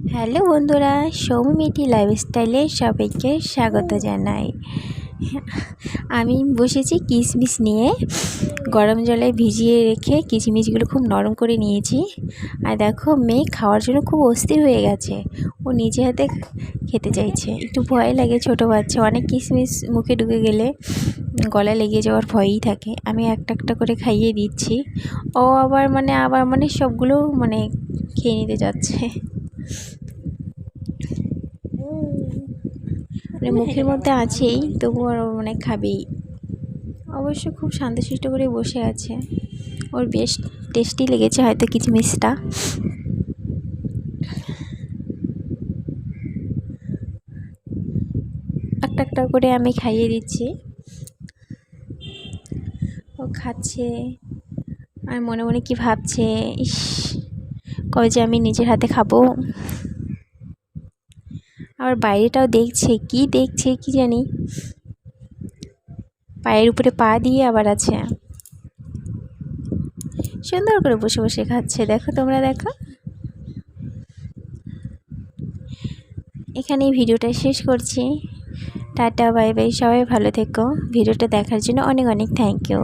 Hello বন্ধুরা সৌমিটি লাইফস্টাইলে সবাইকে স্বাগত জানাই। আমি বসেছি কিশমিশ নিয়ে। গরম জলে ভিজিয়ে রেখে কিশমিশগুলো খুব নরম করে নিয়েছি। আর দেখো, মেয়ে খাওয়ার জন্য খুব অস্থির হয়ে গেছে। ও নিজে হাতে খেতে চাইছে। একটু ভয় লাগে ছোটো বাচ্চা, অনেক কিশমিশ মুখে ঢুকে গেলে গলায় লেগে যাওয়ার ভয়ই থাকে। আমি একটা একটা করে খাইয়ে দিচ্ছি। ও আবার মানে আবার মানে সবগুলো মানে খেয়ে নিতে যাচ্ছে। মানে মুখের মধ্যে আছেই তবু আর মানে খাবেই। অবশ্য খুব শান্তশিষ্ট করে বসে আছে। ওর বেশ টেস্টি লেগেছে হয়তো কিচমিচটা। একটা একটা করে আমি খাইয়ে দিচ্ছি। ও খাচ্ছে, আর মনে মনে কি ভাবছে, ইস। কবে যে আমি নিজের হাতে খাব। আবার বাইরেটাও দেখছে, কি দেখছে কি জানি। পায়ের উপরে পা দিয়ে আবার আছে। সুন্দর করে বসে বসে খাচ্ছে, দেখো তোমরা দেখো। এখানে ভিডিওটা শেষ করছি। টাটা, বাই বাই, সবাই ভালো থেকো। ভিডিওটা দেখার জন্য অনেক অনেক থ্যাংক ইউ